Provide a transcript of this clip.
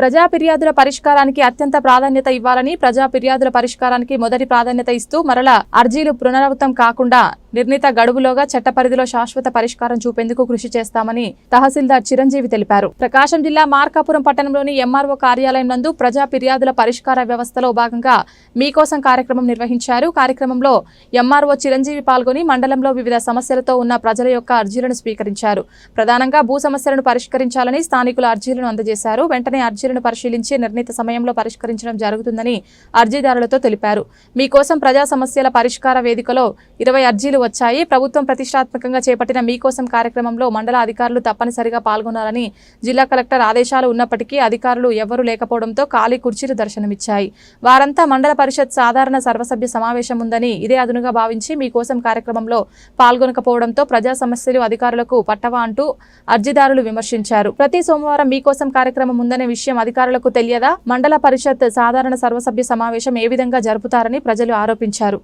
ప్రజా ఫిర్యాదుల పరిష్కారానికి అత్యంత ప్రాధాన్యత ఇవ్వాలని ప్రజా ఫిర్యాదుల పరిష్కారానికి మొదటి ప్రాధాన్యత ఇస్తూ మరల అర్జీలు పునరావృతం కాకుండా నిర్ణీత గడువులోగా చట్ట పరిధిలో శాశ్వత పరిష్కారం చూపేందుకు కృషి చేస్తామని తహసీల్దార్ చిరంజీవి తెలిపారు. ప్రకాశం జిల్లా మార్కాపురం పట్టణంలోని ఎంఆర్ఓ కార్యాలయం నందు ప్రజా ఫిర్యాదుల పరిష్కార వ్యవస్థలో భాగంగా మీకోసం కార్యక్రమం నిర్వహించారు. కార్యక్రమంలో ఎంఆర్ఓ చిరంజీవి పాల్గొని మండలంలో వివిధ సమస్యలతో ఉన్న ప్రజల యొక్క అర్జీలను స్వీకరించారు. ప్రధానంగా భూ సమస్యలను పరిష్కరించాలని స్థానికుల అర్జీలను అందజేశారు. వెంటనే అర్జీలను పరిశీలించి నిర్ణీత సమయంలో పరిష్కరించడం జరుగుతుందని అర్జీదారులతో తెలిపారు. మీకోసం ప్రజా సమస్యల పరిష్కార వేదికలో ఇరవై అర్జీలు వచ్చాయి. ప్రభుత్వం ప్రతిష్టాత్మకంగా చేపట్టిన మీకోసం కార్యక్రమంలో మండల అధికారులు తప్పనిసరిగా పాల్గొనాలని జిల్లా కలెక్టర్ ఆదేశాలు ఉన్నప్పటికీ అధికారులు ఎవరూ లేకపోవడంతో ఖాళీ కుర్చీలు దర్శనమిచ్చాయి. వారంతా మండల పరిషత్ సాధారణ సర్వసభ్య సమావేశం ఉందని ఇదే అదునుగా భావించి మీకోసం కార్యక్రమంలో పాల్గొనకపోవడంతో ప్రజా సమస్యలు అధికారులకు పట్టవా అంటూ అర్జీదారులు విమర్శించారు. ప్రతి సోమవారం మీకోసం కార్యక్రమం ఉందనే విషయం అధికారులకు తెలియదా? మండల పరిషత్ సాధారణ సర్వసభ్య సమావేశం ఏ విధంగా జరుపుతారని ప్రజలు ఆరోపించారు.